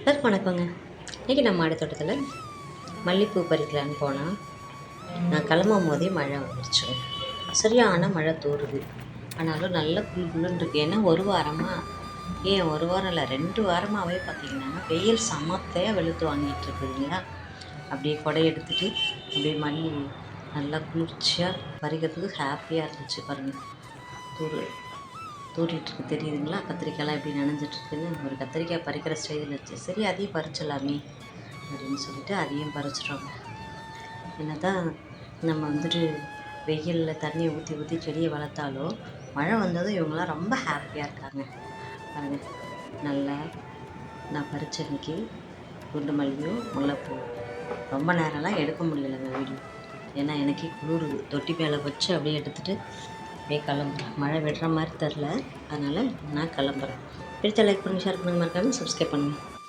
எல்லாருக்கும் வணக்கங்க. இன்றைக்கி நம்ம மாடி தோட்டத்தில் மல்லிகைப்பூ பறிக்கலான்னு போனால் நான் கிளம்பும் போதே மழை வந்துருச்சு. சரியான மழை தூறுது ஆனாலும் நல்ல குளு குளுன்னு இருக்குது ஏன்னா ஒரு வாரமாக ஏன் ஒரு வாரம் இல்லை ரெண்டு வாரமாகவே பார்த்தீங்கன்னா வெயில் சமத்தையாக வெளுத்து வாங்கிட்டு இருக்குதுங்களா அப்படியே கொடை எடுத்துகிட்டு அப்படியே மல்லி நல்லா குளிர்ச்சியாக பறிக்கிறதுக்கு ஹாப்பியாக இருந்துச்சு பாருங்கள் தூர் தூரிட்டுருக்கு தெரியுதுங்களா? கத்திரிக்காயெலாம் எப்படி நனைஞ்சிட்ருக்குன்னு? ஒரு கத்திரிக்காய் பறிக்கிற ஸ்டேஜில் இருந்துச்சு சரி அதையும் பறிச்சிடலாமே அப்படின்னு சொல்லிட்டு அதையும் பறிச்சிட்டோங்க என்ன தான் நம்ம வந்துட்டு வெயிலில் தண்ணியை ஊற்றி ஊற்றி செடியை வளர்த்தாலும் மழை வந்ததும் இவங்களாம் ரொம்ப ஹாப்பியாக இருக்காங்க. பாருங்க. நல்லா நான் பறித்த அன்றைக்கி குண்டு மல்லியும் முல்லைப்பூ. ரொம்ப நேரம்லாம் எடுக்க முடியலைங்க வீடியோ. ஏன்னா எனக்கே குளிர் தொட்டி மேலே வச்சு அப்படியே எடுத்துகிட்டு அப்படியே கிளம்புறேன் மழை விடுற மாதிரி தெரில. அதனால் நான் கிளம்புறேன். பிடிச்ச லைக் பண்ணி ஷேர் பண்ணுங்கள் மறக்காமல் சப்ஸ்கிரைப் பண்ணுங்கள்